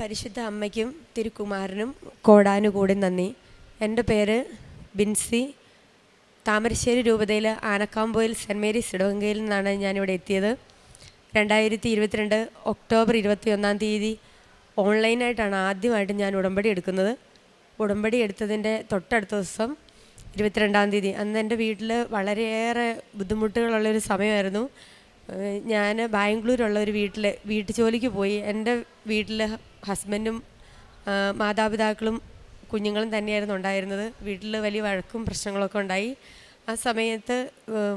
പരിശുദ്ധ അമ്മയ്ക്കും തിരുക്കുമാരനും കോടാനുകൂടി നന്ദി. എന്റെ പേര് ബിൻസി. താമരശ്ശേരി രൂപതയിൽ ആനക്കാമ്പോയിൽ സെന്റ് മേരീസ് ഇടവങ്കയിൽ നിന്നാണ് ഞാനിവിടെ എത്തിയത്. രണ്ടായിരത്തി ഇരുപത്തിരണ്ട് ഒക്ടോബർ ഇരുപത്തി ഒന്നാം തീയതി ഓൺലൈനായിട്ടാണ് ആദ്യമായിട്ട് ഞാൻ ഉടമ്പടി എടുക്കുന്നത്. ഉടമ്പടി എടുത്തതിന്റെ തൊട്ടടുത്ത ദിവസം ഇരുപത്തിരണ്ടാം തീയതി. അന്ന് എന്റെ വീട്ടിൽ വളരെയേറെ ബുദ്ധിമുട്ടുകളുള്ളൊരു സമയമായിരുന്നു. ഞാൻ ബാംഗ്ലൂരുള്ള ഒരു വീട്ടിൽ വീട്ടു ജോലിക്ക് പോയി. എന്റെ വീട്ടിൽ ഹസ്ബൻഡും മാതാപിതാക്കളും കുഞ്ഞുങ്ങളും തന്നെയായിരുന്നു ഉണ്ടായിരുന്നത്. വീട്ടിൽ വലിയ വഴക്കും പ്രശ്നങ്ങളൊക്കെ ഉണ്ടായി. ആ സമയത്ത്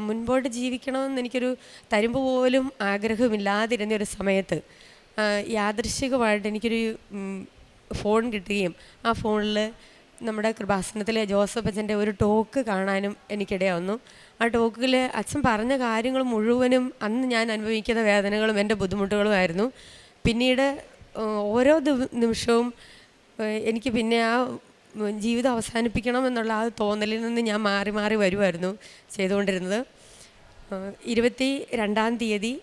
മുൻപോട്ട് ജീവിക്കണമെന്ന് എനിക്കൊരു തരുമ്പ് പോലും ആഗ്രഹമില്ലാതിരുന്ന ഒരു സമയത്ത് യാദൃശികമായിട്ട് എനിക്കൊരു ഫോൺ കിട്ടുകയും ആ ഫോണിൽ നമ്മുടെ കൃപാസനത്തിലെ ജോസഫ് അച്ഛന്റെ ഒരു ടോക്ക് കാണാനും എനിക്കിടയാവുന്നു. ആ ടോക്കിൽ അച്ഛൻ പറഞ്ഞ കാര്യങ്ങൾ മുഴുവനും അന്ന് ഞാൻ അനുഭവിക്കുന്ന വേദനകളും എന്റെ ബുദ്ധിമുട്ടുകളുമായിരുന്നു. പിന്നീട് ഓരോ നിമിഷവും എനിക്ക് പിന്നെ ആ ജീവിതം അവസാനിപ്പിക്കണം എന്നുള്ള ആ തോന്നലിൽ നിന്ന് ഞാൻ മാറി മാറി വരുമായിരുന്നു ചെയ്തുകൊണ്ടിരുന്നത്. ഇരുപത്തി രണ്ടാം തീയതി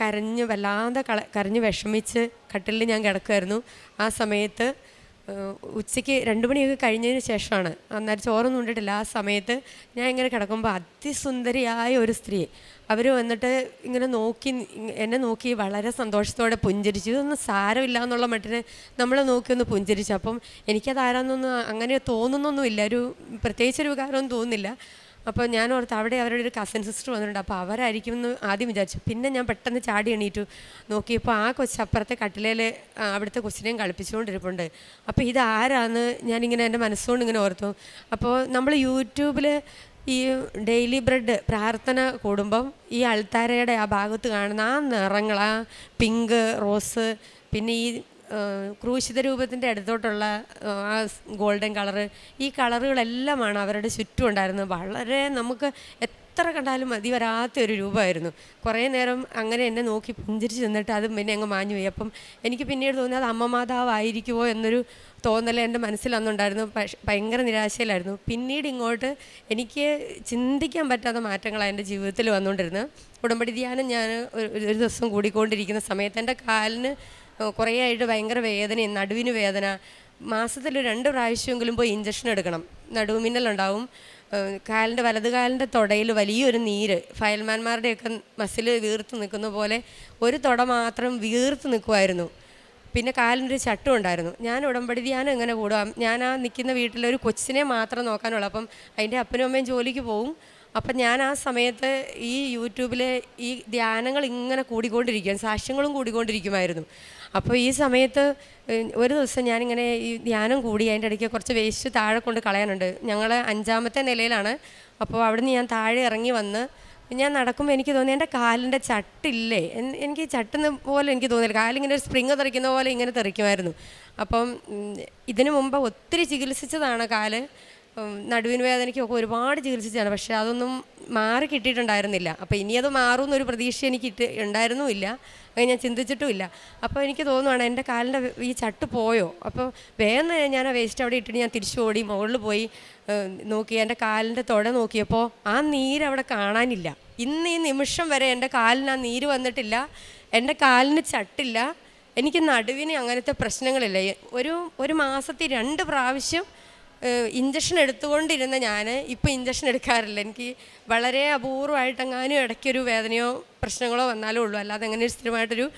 കരഞ്ഞ് വല്ലാതെ കരഞ്ഞ് വിഷമിച്ച് കട്ടിലിൽ ഞാൻ കിടക്കുമായിരുന്നു ആ സമയത്ത് ഉച്ചയ്ക്ക് രണ്ട് മണിയൊക്കെ കഴിഞ്ഞതിന് ശേഷമാണ്. അന്നേരം ചോറൊന്നും ഉണ്ടിട്ടില്ല ആ സമയത്ത് ഞാൻ ഇങ്ങനെ കിടക്കുമ്പോൾ അതിസുന്ദരിയായ ഒരു സ്ത്രീ. അവർ വന്നിട്ട് ഇങ്ങനെ നോക്കി എന്നെ നോക്കി വളരെ സന്തോഷത്തോടെ പുഞ്ചിരിച്ചു. ഇതൊന്നും സാരമില്ല എന്നുള്ള മട്ടിന് നമ്മളെ നോക്കി ഒന്ന് പുഞ്ചിരിച്ചു. അപ്പം എനിക്കത് ആരാന്നൊന്നും അങ്ങനെ തോന്നുന്നൊന്നുമില്ല. ഒരു പ്രത്യേകിച്ചൊരു വികാരമൊന്നും തോന്നുന്നില്ല. അപ്പോൾ ഞാൻ ഓർത്ത് അവിടെ അവരുടെ ഒരു കസിൻ സിസ്റ്റർ വന്നിട്ടുണ്ട്. അപ്പോൾ അവരായിരിക്കും എന്ന് ആദ്യം വിചാരിച്ചു. പിന്നെ ഞാൻ പെട്ടെന്ന് ചാടി എണീറ്റു. നോക്കിയപ്പോൾ ആ കൊച്ചു അപ്പുറത്തെ കട്ടിലേൽ അവിടുത്തെ കൊച്ചിനെയും കളിപ്പിച്ചുകൊണ്ടിരിപ്പുണ്ട്. അപ്പോൾ ഇത് ആരാന്ന് ഞാനിങ്ങനെ എന്റെ മനസ്സുകൊണ്ട് ഇങ്ങനെ ഓർത്തു. അപ്പോൾ നമ്മൾ യൂട്യൂബിൽ ഈ ഡെയിലി ബ്രെഡ് പ്രാർത്ഥന കൂടുമ്പം ഈ അൾത്താരയുടെ ആ ഭാഗത്ത് കാണുന്ന ആ നിറങ്ങൾ ആ പിങ്ക് റോസ് പിന്നെ ഈ ക്രൂശിത രൂപത്തിന്റെ അടുത്തോട്ടുള്ള ആ, ഗോൾഡൻ കളറ് ഈ കളറുകളെല്ലാമാണ് അവരുടെ ചുറ്റും ഉണ്ടായിരുന്നത്. വളരെ നമുക്ക് എത്ര കണ്ടാലും മതി വരാത്ത ഒരു രൂപമായിരുന്നു. കുറേ നേരം അങ്ങനെ എന്നെ നോക്കി പുഞ്ചിരിച്ച് നിന്നിട്ട് അത് പിന്നെ അങ്ങ് മാഞ്ഞു പോയി. അപ്പം എനിക്ക് പിന്നീട് തോന്നി അത് അമ്മ മാതാവായിരിക്കുമോ എന്നൊരു തോന്നൽ എന്റെ മനസ്സിൽ അന്നുണ്ടായിരുന്നു. പക്ഷേ ഭയങ്കര നിരാശയിലായിരുന്നു. പിന്നീട് ഇങ്ങോട്ട് എനിക്ക് ചിന്തിക്കാൻ പറ്റാത്ത മാറ്റങ്ങളാണ് എന്റെ ജീവിതത്തിൽ വന്നുകൊണ്ടിരുന്നത്. ഉടമ്പടി ധ്യാനം ഞാൻ ഒരു ദിവസം കൂടിക്കൊണ്ടിരിക്കുന്ന സമയത്ത് എന്റെ കാലിന് കുറേ ആയിട്ട് ഭയങ്കര വേദനയും നടുവിന് വേദന. മാസത്തിൽ രണ്ട് പ്രാവശ്യമെങ്കിലും പോയി ഇഞ്ചക്ഷൻ എടുക്കണം. നടുവുമിന്നലുണ്ടാവും. കാലിന്റെ വലത് കാലിന്റെ തുടയിൽ വലിയൊരു നീര്. ഫയൽമാന്മാരുടെയൊക്കെ മസിൽ വീർത്ത് നിൽക്കുന്ന പോലെ ഒരു തുട മാത്രം വീർത്ത് നിൽക്കുമായിരുന്നു പിന്നെ കാലിന്റെ ഒരു ചട്ടും ഉണ്ടായിരുന്നു. ഞാൻ ഉടമ്പടി ധ്യാനം എങ്ങനെ കൂടുക ഞാൻ ആ നിൽക്കുന്ന വീട്ടിലൊരു കൊച്ചിനെ മാത്രം നോക്കാനുള്ളൂ. അപ്പം അതിന്റെ അപ്പനും അമ്മയും ജോലിക്ക് പോവും. അപ്പം ഞാൻ ആ സമയത്ത് ഈ യൂട്യൂബിലെ ഈ ധ്യാനങ്ങൾ ഇങ്ങനെ കൂടിക്കൊണ്ടിരിക്കും സാക്ഷ്യങ്ങളും കൂടിക്കൊണ്ടിരിക്കുമായിരുന്നു. അപ്പോൾ ഈ സമയത്ത് ഒരു ദിവസം ഞാനിങ്ങനെ ഈ ധ്യാനം കൂടി അതിന്റെ ഇടയ്ക്ക് കുറച്ച് വേസ്റ്റ് താഴെ കൊണ്ട് കളയാനുണ്ട്. ഞങ്ങൾ അഞ്ചാമത്തെ നിലയിലാണ്. അപ്പോൾ അവിടെ നിന്ന് ഞാൻ താഴെ ഇറങ്ങി വന്ന് ഞാൻ നടക്കുമ്പോൾ എനിക്ക് തോന്നി എന്റെ കാലിന്റെ ചട്ടില്ലേ? എനിക്ക് ചട്ടുന്ന പോലെ എനിക്ക് തോന്നിയില്ല കാലിങ്ങനെ ഒരു സ്പ്രിങ് തെറിക്കുന്ന പോലെ ഇങ്ങനെ തെറിക്കുമായിരുന്നു. അപ്പം ഇതിനു മുമ്പ് ഒത്തിരി ചികിത്സിച്ചതാണ് കാൽ. നടുവിന് വേദനയ്ക്കൊക്കെ ഒരുപാട് ചികിത്സിച്ചാണ് പക്ഷേ അതൊന്നും മാറി കിട്ടിയിട്ടുണ്ടായിരുന്നില്ല. അപ്പോൾ ഇനി അത് മാറുമെന്നൊരു പ്രതീക്ഷ എനിക്ക് ഇട്ട് ഉണ്ടായിരുന്നുമില്ല. അത് ഞാൻ ചിന്തിച്ചിട്ടുമില്ല. അപ്പോൾ എനിക്ക് തോന്നുവാണ് എന്റെ കാലിന്റെ ഈ ചട്ട് പോയോ? അപ്പോൾ വേഗം ഞാൻ ആ വേസ്റ്റ് അവിടെ ഇട്ടിട്ട് ഞാൻ തിരിച്ചു ഓടി മുകളിൽ പോയി നോക്കി എന്റെ കാലിന്റെ തുട നോക്കിയപ്പോൾ ആ നീര് അവിടെ കാണാനില്ല. ഇന്ന് ഈ നിമിഷം വരെ എന്റെ കാലിന് ആ നീര് വന്നിട്ടില്ല എന്റെ കാലിന് ചട്ടില്ല. എനിക്ക് നടുവിന് അങ്ങനത്തെ പ്രശ്നങ്ങളില്ല. ഒരു ഒരു മാസത്തിൽ രണ്ട് പ്രാവശ്യം ഇഞ്ചക്ഷൻ എടുത്തുകൊണ്ടിരുന്ന ഞാൻ ഇപ്പോൾ ഇഞ്ചക്ഷൻ എടുക്കാറില്ല. എനിക്ക് വളരെ അപൂർവമായിട്ടെങ്ങാനും ഇടയ്ക്കൊരു വേദനയോ പ്രശ്നങ്ങളോ വന്നാലേ ഉള്ളൂ. അല്ലാതെ അങ്ങനെ സ്ഥിരമായിട്ടൊരു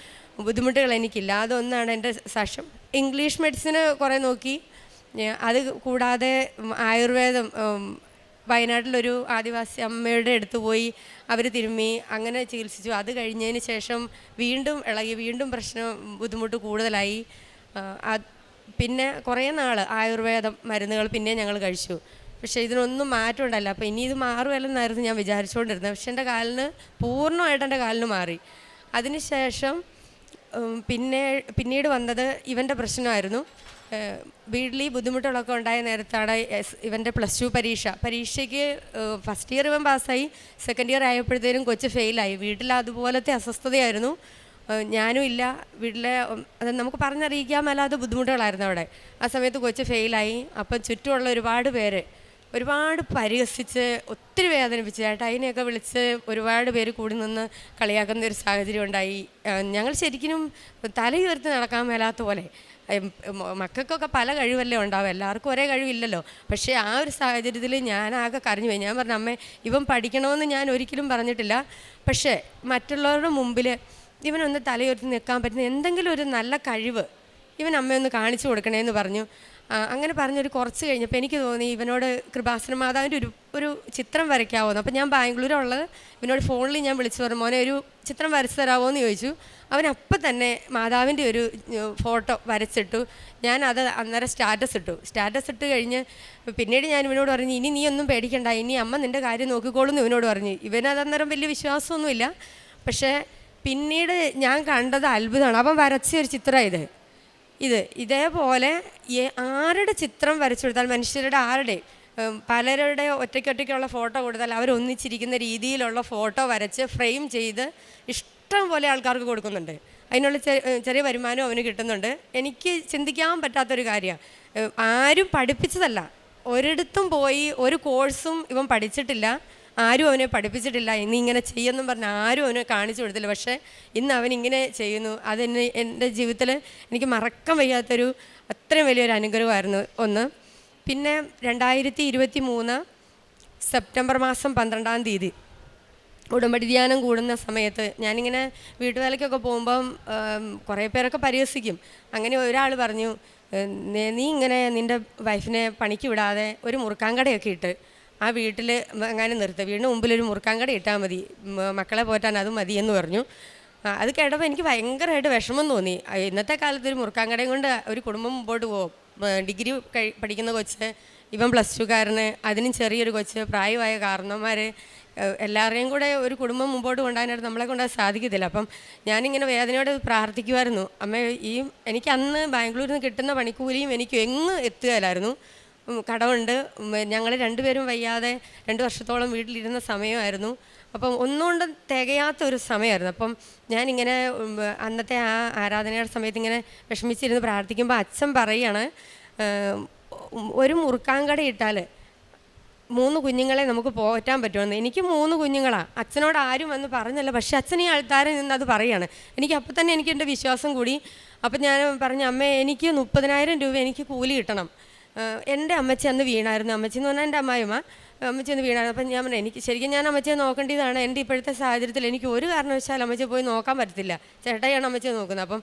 ബുദ്ധിമുട്ടുകൾ എനിക്കില്ല. അതൊന്നാണ് എന്റെ സാക്ഷ്യം. ഇംഗ്ലീഷ് മെഡിസിന് കുറേ നോക്കി. അത് കൂടാതെ ആയുർവേദം വയനാട്ടിലൊരു ആദിവാസി അമ്മയുടെ അടുത്ത് പോയി അവർ തിരുമ്മി അങ്ങനെ ചികിത്സിച്ചു. അത് കഴിഞ്ഞതിന് ശേഷം വീണ്ടും ഇളകി വീണ്ടും പ്രശ്നം ബുദ്ധിമുട്ട് കൂടുതലായി. പിന്നെ കുറേ നാൾ ആയുർവേദം മരുന്നുകൾ പിന്നെ ഞങ്ങൾ കഴിച്ചു. പക്ഷേ ഇതിനൊന്നും മാറ്റം ഉണ്ടല്ല അപ്പോൾ ഇനി ഇത് മാറുമല്ലെന്നായിരുന്നു ഞാൻ വിചാരിച്ചുകൊണ്ടിരുന്നത്. പക്ഷേ എന്റെ കാലിന് പൂർണമായിട്ട് എന്റെ കാലിന് മാറി. അതിനുശേഷം പിന്നെ പിന്നീട് വന്നത് ഇവന്റെ പ്രശ്നമായിരുന്നു. വീട്ടിൽ ബുദ്ധിമുട്ടുകളൊക്കെ ഉണ്ടായ നേരത്താണ് ഇവന്റെ പ്ലസ് ടു പരീക്ഷ. പരീക്ഷയ്ക്ക് ഫസ്റ്റ് ഇയർ ഇവൻ പാസ്സായി. സെക്കൻഡ് ഇയർ ആയപ്പോഴത്തേനും കൊച്ച് ഫെയിലായി. വീട്ടിൽ അതുപോലത്തെ അസ്വസ്ഥതയായിരുന്നു. ഞാനും ഇല്ല. വീട്ടിലെ അത് നമുക്ക് പറഞ്ഞറിയിക്കാൻ മേലാത്ത ബുദ്ധിമുട്ടുകളായിരുന്നു അവിടെ. ആ സമയത്ത് കൊച്ച് ഫെയിലായി. അപ്പം ചുറ്റുമുള്ള ഒരുപാട് പേര് ഒരുപാട് പരിഹസിച്ച് ഒത്തിരി വേദനിപ്പിച്ച് ചേട്ടാ അതിനെയൊക്കെ വിളിച്ച് ഒരുപാട് പേര് കൂടി നിന്ന് കളിയാക്കുന്ന ഒരു സാഹചര്യം ഉണ്ടായി. ഞങ്ങൾ ശരിക്കും തലയുയർത്തി നടക്കാൻ മേലാത്ത പോലെ. മക്കൾക്കൊക്കെ പല കഴിവല്ലേ ഉണ്ടാവും എല്ലാവർക്കും ഒരേ കഴിവില്ലല്ലോ. പക്ഷേ ആ ഒരു സാഹചര്യത്തിൽ ഞാൻ ആകെ കരഞ്ഞു പോയി. ഞാൻ പറഞ്ഞു അമ്മേ ഇവൻ പഠിക്കണമെന്ന് ഞാൻ ഒരിക്കലും പറഞ്ഞിട്ടില്ല. പക്ഷേ മറ്റുള്ളവരുടെ മുമ്പിൽ ഇവനൊന്ന് തലയുയർത്തി നിൽക്കാൻ പറ്റുന്ന എന്തെങ്കിലും ഒരു നല്ല കഴിവ് ഇവൻ അമ്മയൊന്ന് കാണിച്ചു കൊടുക്കണേന്ന് പറഞ്ഞു. അങ്ങനെ പറഞ്ഞൊരു കുറച്ച് കഴിഞ്ഞപ്പോൾ എനിക്ക് തോന്നി ഇവനോട് കൃപാസന മാതാവിന്റെ ഒരു ഒരു ചിത്രം വരയ്ക്കാവോന്ന്. അപ്പോൾ ഞാൻ ബാംഗ്ലൂരുള്ളത് ഇവനോട് ഫോണിൽ ഞാൻ വിളിച്ചു പറഞ്ഞു മോനെ ഒരു ചിത്രം വരച്ചു തരാമോ എന്ന് ചോദിച്ചു. അവൻ അപ്പം തന്നെ മാതാവിന്റെ ഒരു ഫോട്ടോ വരച്ചിട്ടു. ഞാൻ അത് അന്നേരം സ്റ്റാറ്റസ് ഇട്ടു. സ്റ്റാറ്റസ് ഇട്ട് കഴിഞ്ഞ് പിന്നീട് ഞാൻ ഇവനോട് പറഞ്ഞു ഇനി നീ ഒന്നും പേടിക്കണ്ട. ഇനി അമ്മ നിന്റെ കാര്യം നോക്കിക്കോളും എന്ന് ഇവനോട് പറഞ്ഞു. ഇവനത് അന്നേരം വലിയ വിശ്വാസമൊന്നുമില്ല. പക്ഷേ പിന്നീട് ഞാൻ കണ്ടത് അത്ഭുതമാണ്. അപ്പം വരച്ച ഒരു ചിത്രം ഇത്. ഇത് ഇതേപോലെ ആരുടെ ചിത്രം വരച്ചെടുത്താൽ മനുഷ്യരുടെ ആരുടെ പലരുടെ ഒറ്റയ്ക്കൊറ്റയ്ക്കുള്ള ഫോട്ടോ കൊടുത്താൽ അവരൊന്നിച്ചിരിക്കുന്ന രീതിയിലുള്ള ഫോട്ടോ വരച്ച് ഫ്രെയിം ചെയ്ത് ഇഷ്ടം പോലെ ആൾക്കാർക്ക് കൊടുക്കുന്നുണ്ട്. അതിനുള്ള ചെറിയ വരുമാനം അവന് കിട്ടുന്നുണ്ട്. എനിക്ക് ചിന്തിക്കാൻ പറ്റാത്തൊരു കാര്യമാണ്. ആരും പഠിപ്പിച്ചതല്ല. ഒരിടത്തും പോയി ഒരു കോഴ്സും ഇവൻ പഠിച്ചിട്ടില്ല. ആരും അവനെ പഠിപ്പിച്ചിട്ടില്ല. ഇനി ഇങ്ങനെ ചെയ്യുമെന്നും പറഞ്ഞ് ആരും അവനെ കാണിച്ചു കൊടുത്തില്ല. പക്ഷേ ഇന്ന് അവൻ ഇങ്ങനെ ചെയ്യുന്നു. അതെന്നെ എന്റെ ജീവിതത്തിൽ എനിക്ക് മറക്കാൻ വയ്യാത്തൊരു അത്രയും വലിയൊരു അനുഗ്രഹമായിരുന്നു ഒന്ന്. പിന്നെ രണ്ടായിരത്തി ഇരുപത്തി മൂന്ന് സെപ്റ്റംബർ മാസം പന്ത്രണ്ടാം തീയതി ഉടമ്പടി ധ്യാനം കൂടുന്ന സമയത്ത് ഞാനിങ്ങനെ വീട്ടുവേലയ്ക്കൊക്കെ പോകുമ്പം കുറേ പേരൊക്കെ പരിഹസിക്കും. അങ്ങനെ ഒരാൾ പറഞ്ഞു നീ ഇങ്ങനെ നിന്റെ വൈഫിനെ പണിക്ക് വിടാതെ ഒരു മുറുക്കാൻ കടയൊക്കെ ഇട്ട് ആ വീട്ടിൽ അങ്ങനെ നിർത്തുക വീടിന് മുമ്പിലൊരു മുറുക്കാൻ കട ഇട്ടാൽ മതി. മക്കളെ പോറ്റാൻ അത് മതി എന്ന് പറഞ്ഞു. അത് കേട്ടപ്പോൾ എനിക്ക് ഭയങ്കരമായിട്ട് വിഷമം തോന്നി. ഇന്നത്തെ കാലത്ത് ഒരു മുറുക്കാൻ കടയും കൊണ്ട് ഒരു കുടുംബം മുമ്പോട്ട് പോകും. ഡിഗ്രി കഴി പഠിക്കുന്ന കൊച്ച് ഇവൻ പ്ലസ് ടുക്കാരന് അതിനും ചെറിയൊരു കൊച്ച് പ്രായമായ കാരണന്മാർ എല്ലാവരെയും കൂടെ ഒരു കുടുംബം മുമ്പോട്ട് കൊണ്ടുപോകാനായിട്ട് നമ്മളെ കൊണ്ട് സാധിക്കത്തില്ല. അപ്പം ഞാനിങ്ങനെ വേദനയോടെ പ്രാർത്ഥിക്കുമായിരുന്നു അമ്മ ഈ എനിക്ക് അന്ന് ബാംഗ്ലൂരിൽ നിന്ന് കിട്ടുന്ന പണിക്കൂലിയും എനിക്ക് എങ്ങ് എത്തുകയില്ലായിരുന്നു. കടമുണ്ട് ഞങ്ങൾ രണ്ടുപേരും വയ്യാതെ രണ്ട് വർഷത്തോളം വീട്ടിലിരുന്ന സമയമായിരുന്നു. അപ്പം ഒന്നുകൊണ്ടും തികയാത്ത ഒരു സമയമായിരുന്നു. അപ്പം ഞാനിങ്ങനെ അന്നത്തെ ആ ആരാധനയുടെ സമയത്ത് ഇങ്ങനെ വിഷമിച്ചിരുന്ന് പ്രാർത്ഥിക്കുമ്പോൾ അച്ഛൻ പറയാണ് ഒരു മുറുക്കാങ്കട ഇട്ടാൽ മൂന്ന് കുഞ്ഞുങ്ങളെ നമുക്ക് പോറ്റാൻ പറ്റുമെന്ന്. എനിക്ക് മൂന്ന് കുഞ്ഞുങ്ങളാണ് അച്ഛനോട് ആരും വന്ന് പറഞ്ഞല്ല. പക്ഷെ അച്ഛൻ ഈ ആൾക്കാരെ നിന്ന് അത് പറയാണ്. എനിക്ക് അപ്പം തന്നെ എനിക്ക് എന്റെ വിശ്വാസം കൂടി. അപ്പം ഞാൻ പറഞ്ഞു അമ്മേ എനിക്ക് മുപ്പതിനായിരം രൂപ എനിക്ക് കൂലി കിട്ടണം. എന്റെ അമ്മച്ചി അന്ന് വീണായിരുന്നു. അമ്മച്ചി എന്ന് പറഞ്ഞാൽ എന്റെ അമ്മായിമ്മ അമ്മച്ചി ഒന്ന് വീണായിരുന്നു. അപ്പം ഞാൻ പറഞ്ഞു എനിക്ക് ശരിക്കും ഞാൻ അമ്മച്ചിയെ നോക്കേണ്ടതാണ്. എന്റെ ഇപ്പോഴത്തെ സാഹചര്യത്തിൽ എനിക്ക് ഒരു കാരണവശാലും അമ്മച്ചിയെ പോയി നോക്കാൻ പറ്റത്തില്ല. ചേട്ടായിയാണ് അമ്മച്ചിയെ നോക്കുന്നത്. അപ്പം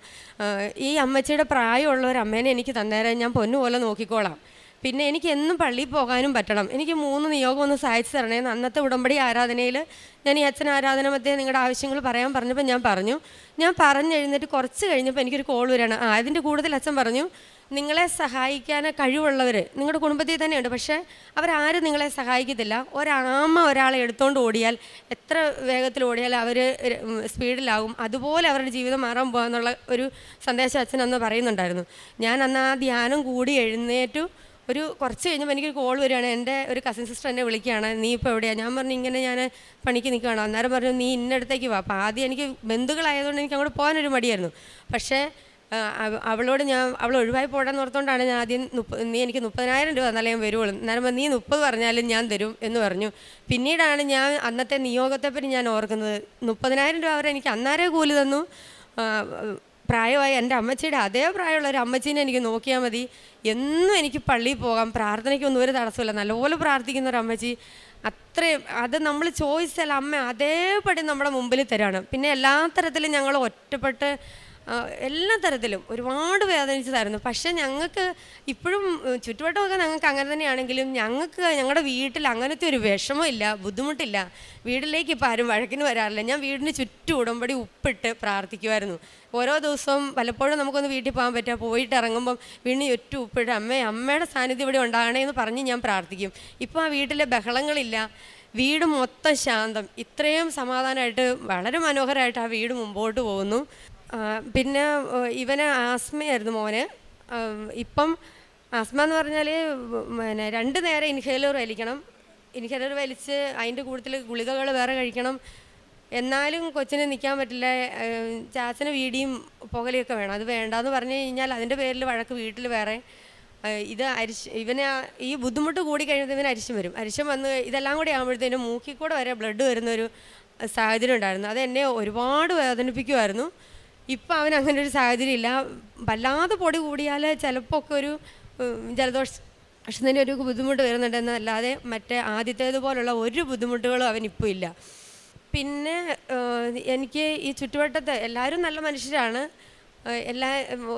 ഈ അമ്മച്ചിയുടെ പ്രായമുള്ള ഒരു അമ്മേനെ എനിക്ക് തന്നേരം ഞാൻ പൊന്നുപോലെ നോക്കിക്കോളാം. പിന്നെ എനിക്ക് എന്നും പള്ളിയിൽ പോകാനും പറ്റണം. എനിക്ക് മൂന്ന് നിയോഗം ഒന്ന് സഹായിച്ചു തരണേ അന്നത്തെ ഉടമ്പടി ആരാധനയിൽ ഞാൻ ഈ അച്ഛൻ ആരാധന മധ്യേ നിങ്ങളുടെ ആവശ്യങ്ങൾ പറയാൻ പറഞ്ഞപ്പോൾ ഞാൻ പറഞ്ഞു. ഞാൻ പറഞ്ഞു പറഞ്ഞെഴുന്നേറ്റ് കുറച്ച് കഴിഞ്ഞപ്പോൾ എനിക്കൊരു കോൾ വരികയാണ്. ആ അതിന്റെ കൂടുതൽ അച്ഛൻ പറഞ്ഞു നിങ്ങളെ സഹായിക്കാൻ കഴിവുള്ളവർ നിങ്ങളുടെ കുടുംബത്തിൽ തന്നെയുണ്ട്. പക്ഷേ അവരാരും നിങ്ങളെ സഹായിക്കത്തില്ല. ഒരാമ ഒരാളെ എടുത്തുകൊണ്ട് ഓടിയാൽ എത്ര വേഗത്തിൽ ഓടിയാൽ അവർ സ്പീഡിലാവും. അതുപോലെ അവരുടെ ജീവിതം മാറാൻ പോകാന്നുള്ള ഒരു സന്ദേശം അച്ഛൻ അന്ന് പറയുന്നുണ്ടായിരുന്നു. ഞാൻ അന്ന് ആ ധ്യാനം കൂടി എഴുന്നേറ്റു. ഒരു കുറച്ച് കഴിഞ്ഞപ്പോൾ എനിക്കൊരു കോൾ വരികയാണ്. എന്റെ ഒരു കസിൻ സിസ്റ്റർ എന്നെ വിളിക്കുകയാണ്. നീ ഇപ്പോൾ എവിടെയാണ് ഞാൻ പറഞ്ഞു ഇങ്ങനെ ഞാൻ പണിക്ക് നിൽക്കുകയാണ്. അന്നേരം പറഞ്ഞു നീ ഇന്നടത്തേക്ക് വാ. അപ്പോൾ ആദ്യം എനിക്ക് ബന്ധുക്കളായതുകൊണ്ട് എനിക്ക് അങ്ങോട്ട് പോകാനൊരു മടിയായിരുന്നു. പക്ഷേ അവളോട് ഞാൻ അവൾ ഒഴിവായി പോടാന്ന് ഓർത്തുകൊണ്ടാണ് ഞാൻ ആദ്യം നീ എനിക്ക് മുപ്പതിനായിരം രൂപ തന്നാലേ ഞാൻ വരുവുള്ളൂ എന്നാലും നീ മുപ്പത് പറഞ്ഞാലും ഞാൻ തരും എന്ന് പറഞ്ഞു. പിന്നീടാണ് ഞാൻ അന്നത്തെ നിയോഗത്തെപ്പറ്റി ഞാൻ ഓർക്കുന്നത്. മുപ്പതിനായിരം രൂപ അവർ എനിക്ക് അന്നേരം കൂലി തന്നു. പ്രായമായി എന്റെ അമ്മച്ചിയുടെ അതേ പ്രായമുള്ള ഒരു അമ്മച്ചീനെ എനിക്ക് നോക്കിയാൽ മതി. എന്നും എനിക്ക് പള്ളിയിൽ പോകാം. പ്രാർത്ഥനയ്ക്കൊന്നും ഒരു തടസ്സമില്ല നല്ലപോലെ പ്രാർത്ഥിക്കുന്ന ഒരു അമ്മച്ചി. അത്രയും അത് നമ്മൾ ചോദിച്ചാൽ അമ്മ അതേപടി നമ്മുടെ മുമ്പിൽ തരാണ്. പിന്നെ എല്ലാ തരത്തിലും ഞങ്ങൾ ഒറ്റപ്പെട്ട് എല്ലാ തരത്തിലും ഒരുപാട് വേദനിച്ചതായിരുന്നു. പക്ഷെ ഞങ്ങൾക്ക് ഇപ്പോഴും ചുറ്റുവട്ടമൊക്കെ ഞങ്ങൾക്ക് അങ്ങനെ തന്നെയാണെങ്കിലും ഞങ്ങൾക്ക് ഞങ്ങളുടെ വീട്ടിൽ അങ്ങനത്തെ ഒരു വിഷമമില്ല ബുദ്ധിമുട്ടില്ല. വീട്ടിലേക്ക് ഇപ്പോൾ ആരും വഴക്കിന് വരാറില്ല. ഞാൻ വീടിന് ചുറ്റും ഉടമ്പടി ഉപ്പിട്ട് പ്രാർത്ഥിക്കുമായിരുന്നു ഓരോ ദിവസവും പലപ്പോഴും നമുക്കൊന്ന് വീട്ടിൽ പോകാൻ പറ്റുക പോയിട്ട് ഇറങ്ങുമ്പം വീടിന് ചുറ്റും ഉപ്പിട്ട് അമ്മേ അമ്മയുടെ സാന്നിധ്യം ഇവിടെ ഉണ്ടാകണേ എന്ന് പറഞ്ഞ് ഞാൻ പ്രാർത്ഥിക്കും. ഇപ്പോൾ ആ വീട്ടിലെ ബഹളങ്ങളില്ല. വീട് മൊത്തം ശാന്തം. ഇത്രയും സമാധാനമായിട്ട് വളരെ മനോഹരമായിട്ട് ആ വീട് മുമ്പോട്ട് പോകുന്നു. പിന്നെ ഇവന് ആസ്മയായിരുന്നു മോന്. ഇപ്പം ആസ്മ എന്ന് പറഞ്ഞാൽ പിന്നെ രണ്ട് നേരം ഇൻഹേലർ വലിക്കണം. ഇൻഹേലർ വലിച്ച് അതിന്റെ കൂട്ടത്തിൽ ഗുളികകൾ വേറെ കഴിക്കണം. എന്നാലും കൊച്ചിന് നിൽക്കാൻ പറ്റില്ല. ചാച്ചന് വീടിയും പുകലിയൊക്കെ വേണം. അത് വേണ്ടാന്ന് പറഞ്ഞു കഴിഞ്ഞാൽ അതിന്റെ പേരിൽ വഴക്ക് വീട്ടിൽ വേറെ. ഇത് അരിശ ഇവന് ഈ ബുദ്ധിമുട്ട് കൂടി കഴിയുമ്പോൾ ഇവന് അരിശം വരും. അരിശം വന്ന് ഇതെല്ലാം കൂടി ആകുമ്പോഴത്തേനും മൂക്കിൽ കൂടെ വരെ ബ്ലഡ് വരുന്നൊരു സാഹചര്യം ഉണ്ടായിരുന്നു. അത് എന്നെ ഒരുപാട് വേദനിപ്പിക്കുമായിരുന്നു ഇപ്പം അവൻ അങ്ങനെ ഒരു സാഹചര്യം ഇല്ല വല്ലാതെ പൊടി കൂടിയാൽ ചിലപ്പോൾ ഒക്കെ ഒരു ജലദോഷത്തിന്റെ ഒരു ബുദ്ധിമുട്ട് വരുന്നുണ്ടെന്നല്ലാതെ മറ്റേ ആദ്യത്തേതുപോലുള്ള ഒരു ബുദ്ധിമുട്ടുകളും അവനിപ്പോൾ ഇല്ല. പിന്നെ എനിക്ക് ഈ ചുറ്റുവട്ടത്ത് എല്ലാവരും നല്ല മനുഷ്യരാണ്. എല്ലാ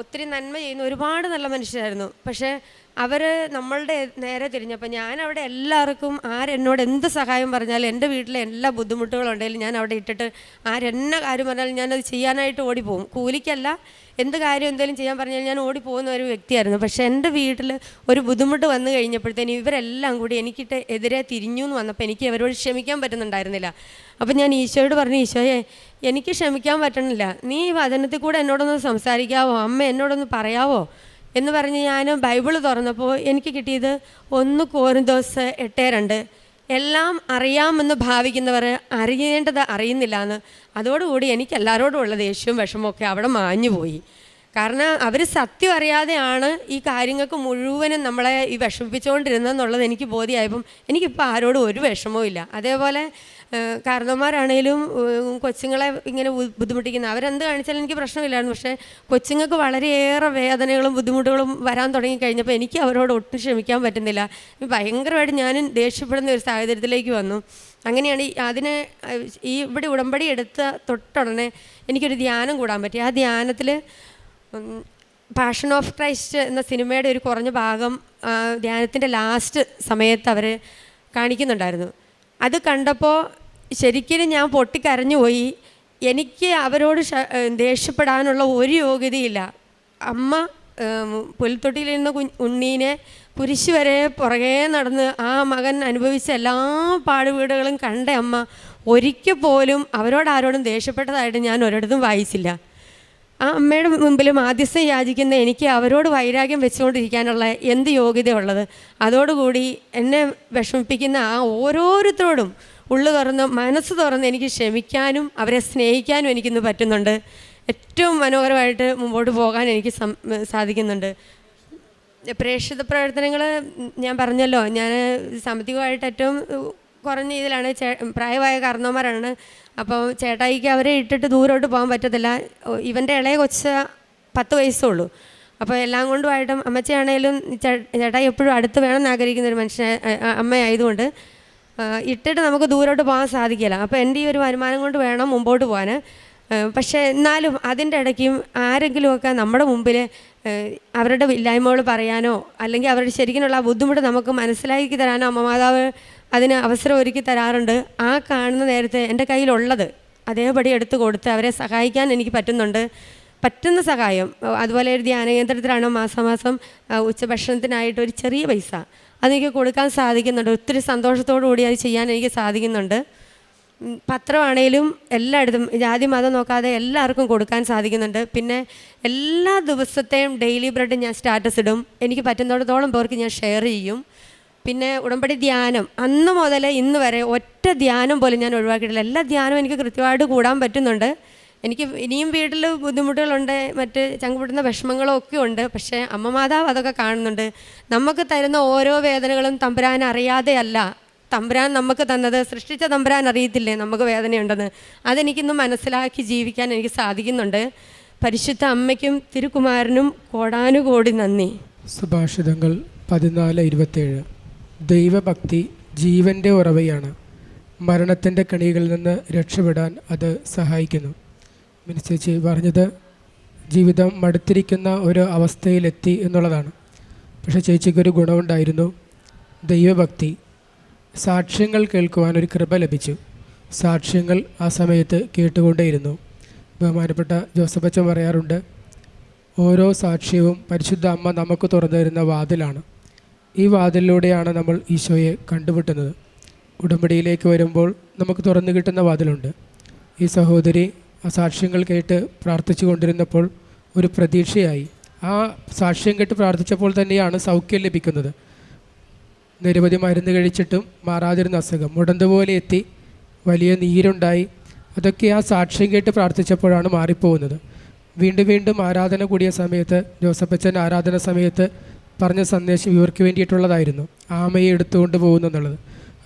ഒത്തിരി നന്മ ചെയ്യുന്ന ഒരുപാട് നല്ല മനുഷ്യരായിരുന്നു. പക്ഷേ അവർ നമ്മളുടെ നേരെ തിരിഞ്ഞപ്പോൾ ഞാൻ അവിടെ എല്ലാവർക്കും ആരെന്നോട് എന്ത് സഹായം പറഞ്ഞാലും എന്റെ വീട്ടിലെ എല്ലാ ബുദ്ധിമുട്ടുകളുണ്ടെങ്കിലും ഞാൻ അവിടെ ഇട്ടിട്ട് ആരെന്നെ കാര്യം പറഞ്ഞാലും ഞാനത് ചെയ്യാനായിട്ട് ഓടിപ്പോകും. കൂലിക്കല്ല എന്ത് കാര്യം എന്തെങ്കിലും ചെയ്യാൻ പറഞ്ഞാൽ ഞാൻ ഓടിപ്പോകുന്ന ഒരു വ്യക്തിയായിരുന്നു. പക്ഷേ എന്റെ വീട്ടിൽ ഒരു ബുദ്ധിമുട്ട് വന്നു കഴിഞ്ഞപ്പോഴത്തേനും ഇവരെല്ലാം കൂടി എനിക്കിട്ട് എതിരെ തിരിഞ്ഞു എന്ന് വന്നപ്പോൾ എനിക്ക് അവരോട് ക്ഷമിക്കാൻ പറ്റുന്നുണ്ടായിരുന്നില്ല. അപ്പം ഞാൻ ഈശോയോട് പറഞ്ഞു ഈശോയെ എനിക്ക് ക്ഷമിക്കാൻ പറ്റണില്ല. നീ ഈ വചനത്തിൽ കൂടെ എന്നോടൊന്ന് സംസാരിക്കാവോ? അമ്മ എന്നോടൊന്ന് പറയാവോ? എന്ന് പറഞ്ഞ് ഞാൻ ബൈബിൾ തുറന്നപ്പോൾ എനിക്ക് കിട്ടിയത് ഒന്ന് കോരിന്തോസ് എട്ട് രണ്ട്. എല്ലാം അറിയാമെന്ന് ഭാവിക്കുന്നവർ അറിയേണ്ടത് അറിയുന്നില്ല എന്ന് അതോടുകൂടി എനിക്ക് എല്ലാവരോടും ഉള്ള ദേഷ്യവും വിഷമമൊക്കെ അവിടെ മാഞ്ഞു പോയി കാരണം അവർ സത്യം അറിയാതെയാണ് ഈ കാര്യങ്ങൾക്ക് മുഴുവനും നമ്മളെ ഈ വിഷമിപ്പിച്ചുകൊണ്ടിരുന്നതെന്നുള്ളത് എനിക്ക് ബോധ്യമായപ്പം എനിക്കിപ്പോൾ ആരോടും ഒരു വിഷമവും ഇല്ല. അതേപോലെ ഏഹ്, കൊച്ചുങ്ങളെ ഇങ്ങനെ ബുദ്ധിമുട്ടിക്കുന്നത് ബുദ്ധിമുട്ടിക്കുന്ന അവരെന്ത് കാണിച്ചാലും എനിക്ക് പ്രശ്നമില്ലായിരുന്നു. പക്ഷേ കൊച്ചുങ്ങൾക്ക് വളരെയേറെ വേദനകളും ബുദ്ധിമുട്ടുകളും വരാൻ തുടങ്ങിക്കഴിഞ്ഞപ്പോൾ എനിക്ക് അവരോട് ഒട്ടും ക്ഷമിക്കാൻ പറ്റുന്നില്ല. ഭയങ്കരമായിട്ട് ഞാനും ദേഷ്യപ്പെടുന്ന ഒരു സാഹചര്യത്തിലേക്ക് വന്നു. അങ്ങനെയാണ് ഈ അതിനെ ഈ ഇവിടെ ഉടമ്പടി എടുത്ത തൊട്ടുടനെ എനിക്കൊരു ധ്യാനം കൂടാൻ പറ്റി. ആ ധ്യാനത്തിൽ പാഷൻ ഓഫ് ക്രൈസ്റ്റ് എന്ന സിനിമയുടെ ഒരു കുറഞ്ഞ ഭാഗം ധ്യാനത്തിന്റെ ലാസ്റ്റ് സമയത്ത് അവർ കാണിക്കുന്നുണ്ടായിരുന്നു. അത് കണ്ടപ്പോൾ ശരിക്കും ഞാൻ പൊട്ടിക്കരഞ്ഞു പോയി എനിക്ക് അവരോട് ദേഷ്യപ്പെടാനുള്ള ഒരു യോഗ്യതയില്ല. അമ്മ പുൽത്തൊട്ടിയിൽ നിന്ന് ഉണ്ണീനെ കുരിശ് വരെ പുറകെ നടന്ന് ആ മകൻ അനുഭവിച്ച എല്ലാ പാടുവീടുകളും കണ്ട അമ്മ ഒരിക്കൽ പോലും അവരോട് ആരോടും ദേഷ്യപ്പെട്ടതായിട്ട് ഞാൻ ഒരിടത്തും വായിച്ചില്ല. ആ അമ്മയുടെ മുമ്പിൽ മാധ്യസ്ഥം യാചിക്കുന്ന എനിക്ക് അവരോട് വൈരാഗ്യം വെച്ചുകൊണ്ടിരിക്കാനുള്ള എന്ത് യോഗ്യതയുള്ളത്? അതോടുകൂടി എന്നെ വിഷമിപ്പിക്കുന്ന ആ ഓരോരുത്തരോടും ഉള്ളു തുറന്ന് മനസ്സ് തുറന്ന് എനിക്ക് ക്ഷമിക്കാനും അവരെ സ്നേഹിക്കാനും എനിക്കിന്ന് പറ്റുന്നുണ്ട്. ഏറ്റവും മനോഹരമായിട്ട് മുമ്പോട്ട് പോകാൻ എനിക്ക് സാധിക്കുന്നുണ്ട്. പ്രേക്ഷിത പ്രവർത്തനങ്ങൾ ഞാൻ പറഞ്ഞല്ലോ. ഞാൻ സാമ്പത്തികമായിട്ട് ഏറ്റവും കുറഞ്ഞ ഇതിലാണ് ചേ പ്രായമായ കാരണവന്മാരാണ്. അപ്പോൾ ചേട്ടായിക്ക് അവരെ ഇട്ടിട്ട് ദൂരോട്ട് പോകാൻ പറ്റത്തില്ല. ഇവന്റെ ഇളയ കൊച്ച പത്ത് വയസ്സേ ഉള്ളൂ അപ്പോൾ എല്ലാം കൊണ്ടുമായിട്ടും അമ്മച്ചയാണേലും ചേട്ടായി എപ്പോഴും അടുത്ത് വേണമെന്ന് ആഗ്രഹിക്കുന്ന ഒരു മനുഷ്യനെ അമ്മയായതുകൊണ്ട് ഇട്ടിട്ട് നമുക്ക് ദൂരോട്ട് പോകാൻ സാധിക്കില്ല. അപ്പോൾ എന്റെ ഈ ഒരു വരുമാനം കൊണ്ട് വേണം മുമ്പോട്ട് പോകാൻ. പക്ഷേ എന്നാലും അതിന്റെ ഇടയ്ക്കും ആരെങ്കിലുമൊക്കെ നമ്മുടെ മുമ്പിൽ അവരുടെ ഇല്ലായ്മകൾ പറയാനോ അല്ലെങ്കിൽ അവരുടെ ശരിക്കുള്ള ആ ബുദ്ധിമുട്ട് നമുക്ക് മനസ്സിലാക്കി തരാനോ അമ്മ മാതാവ് അതിന് അവസരം ഒരുക്കി തരാറുണ്ട്. ആ കാണുന്ന നേരത്തെ എന്റെ കയ്യിലുള്ളത് അതേപടി എടുത്ത് കൊടുത്ത് അവരെ സഹായിക്കാൻ എനിക്ക് പറ്റുന്നുണ്ട്. പറ്റുന്ന സഹായം അതുപോലെ ഒരു ധ്യാന കേന്ദ്രത്തിലാണോ മാസമാസം ഉച്ചഭക്ഷണത്തിനായിട്ട് ഒരു ചെറിയ പൈസ അതെനിക്ക് കൊടുക്കാൻ സാധിക്കുന്നുണ്ട്. ഒത്തിരി സന്തോഷത്തോടു കൂടി അത് ചെയ്യാൻ എനിക്ക് സാധിക്കുന്നുണ്ട്. പത്രമാണേലും എല്ലായിടത്തും ജാതി മതം നോക്കാതെ എല്ലാവർക്കും കൊടുക്കാൻ സാധിക്കുന്നുണ്ട്. പിന്നെ എല്ലാ ദിവസത്തെയും ഡെയിലി ബ്രെഡ് ഞാൻ സ്റ്റാറ്റസ് ഇടും. എനിക്ക് പറ്റുന്നിടത്തോളം പേർക്ക് ഞാൻ ഷെയർ ചെയ്യും. പിന്നെ ഉടമ്പടി ധ്യാനം. അന്ന് മുതൽ ഇന്ന് വരെ ഒറ്റ ധ്യാനം പോലും ഞാൻ ഒഴിവാക്കിയിട്ടില്ല. എല്ലാ ധ്യാനവും എനിക്ക് കൃത്യമായിട്ട് കൂടാൻ പറ്റുന്നുണ്ട്. എനിക്ക് ഇനിയും വീട്ടിൽ ബുദ്ധിമുട്ടുകളുണ്ട് മറ്റ് ചങ്കുപൊട്ടുന്ന വിഷമങ്ങളും ഒക്കെ ഉണ്ട്. പക്ഷേ അമ്മ മാതാവ് അതൊക്കെ കാണുന്നുണ്ട്. നമുക്ക് തരുന്ന ഓരോ വേദനകളും തമ്പുരാൻ അറിയാതെയല്ല തമ്പുരാൻ നമുക്ക് തന്നത് സൃഷ്ടിച്ച തമ്പുരാൻ അറിയത്തില്ലേ നമുക്ക് വേദനയുണ്ടെന്ന്. അതെനിക്കിന്ന് മനസ്സിലാക്കി ജീവിക്കാൻ എനിക്ക് സാധിക്കുന്നുണ്ട്. പരിശുദ്ധ അമ്മയ്ക്കും തിരുക്കുമാരനും കോടാനുകോടി നന്ദി. സുഭാഷിതങ്ങൾ പതിനാല് ഇരുപത്തേഴ്. ദൈവഭക്തി ജീവന്റെ ഉറവയാണ്. മരണത്തിന്റെ കണികളിൽ നിന്ന് രക്ഷപ്പെടാൻ അത് സഹായിക്കുന്നു. മിനിച്ചേച്ചി പറഞ്ഞത് ജീവിതം മടുത്തിരിക്കുന്ന ഒരു അവസ്ഥയിലെത്തി എന്നുള്ളതാണ്. പക്ഷേ ചേച്ചിക്കൊരു ഗുണമുണ്ടായിരുന്നു. ദൈവഭക്തി. സാക്ഷ്യങ്ങൾ കേൾക്കുവാൻ ഒരു കൃപ ലഭിച്ചു. സാക്ഷ്യങ്ങൾ ആ സമയത്ത് കേട്ടുകൊണ്ടേയിരുന്നു. ബഹുമാനപ്പെട്ട ജോസഫ് അച്ഛൻ പറയാറുണ്ട് ഓരോ സാക്ഷ്യവും പരിശുദ്ധ അമ്മ നമുക്ക് തുറന്നു തരുന്ന വാതിലാണ്. ഈ വാതിലിലൂടെയാണ് നമ്മൾ ഈശോയെ കണ്ടുമുട്ടുന്നത്. ഉടമ്പടിയിലേക്ക് വരുമ്പോൾ നമുക്ക് തുറന്നു കിട്ടുന്ന വാതിലുണ്ട്. ഈ സഹോദരി ആ സാക്ഷ്യങ്ങൾ കേട്ട് പ്രാർത്ഥിച്ചു കൊണ്ടിരുന്നപ്പോൾ ഒരു പ്രതീക്ഷയായി. ആ സാക്ഷ്യം കേട്ട് പ്രാർത്ഥിച്ചപ്പോൾ തന്നെയാണ് സൗഖ്യം ലഭിക്കുന്നത്. നിരവധി മരുന്ന് കഴിച്ചിട്ടും മാറാതിരുന്ന അസുഖം. മുടന്തുപോലെ എത്തി വലിയ നീരുണ്ടായി. അതൊക്കെ ആ സാക്ഷ്യം കേട്ട് പ്രാർത്ഥിച്ചപ്പോഴാണ് മാറിപ്പോകുന്നത്. വീണ്ടും വീണ്ടും ആരാധന കൂടിയ സമയത്ത് ജോസഫ് അച്ഛൻ ആരാധന സമയത്ത് പറഞ്ഞ സന്ദേശം ഇവർക്ക് വേണ്ടിയിട്ടുള്ളതായിരുന്നു. ആമയെ എടുത്തുകൊണ്ട് പോകുന്നു എന്നുള്ളത്.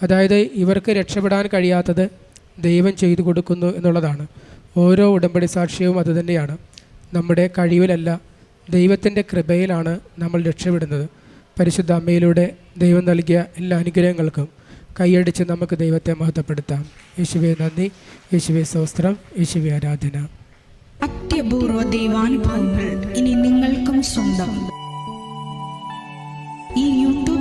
അതായത് ഇവർക്ക് രക്ഷപ്പെടാൻ കഴിയാത്തത് ദൈവം ചെയ്തു കൊടുക്കുന്നു എന്നുള്ളതാണ്. ഓരോ ഉടമ്പടി സാക്ഷ്യവും അതുതന്നെയാണ് നമ്മുടെ കഴിവിലല്ല ദൈവത്തിന്റെ കൃപയിലാണ് നമ്മൾ രക്ഷപ്പെടുന്നത്. പരിശുദ്ധ അമ്മയിലൂടെ ദൈവം നൽകിയ എല്ലാ അനുഗ്രഹങ്ങൾക്കും കൈയടിച്ച് നമുക്ക് ദൈവത്തെ മഹത്വപ്പെടുത്താം. യേശുവെ നന്ദി യേശുവെ സ്തോത്രം യേശുവെ ആരാധന. അത്യപൂർവ ദൈവാനുഭവങ്ങൾ ഇനി നിങ്ങൾക്കും സ്വന്തം.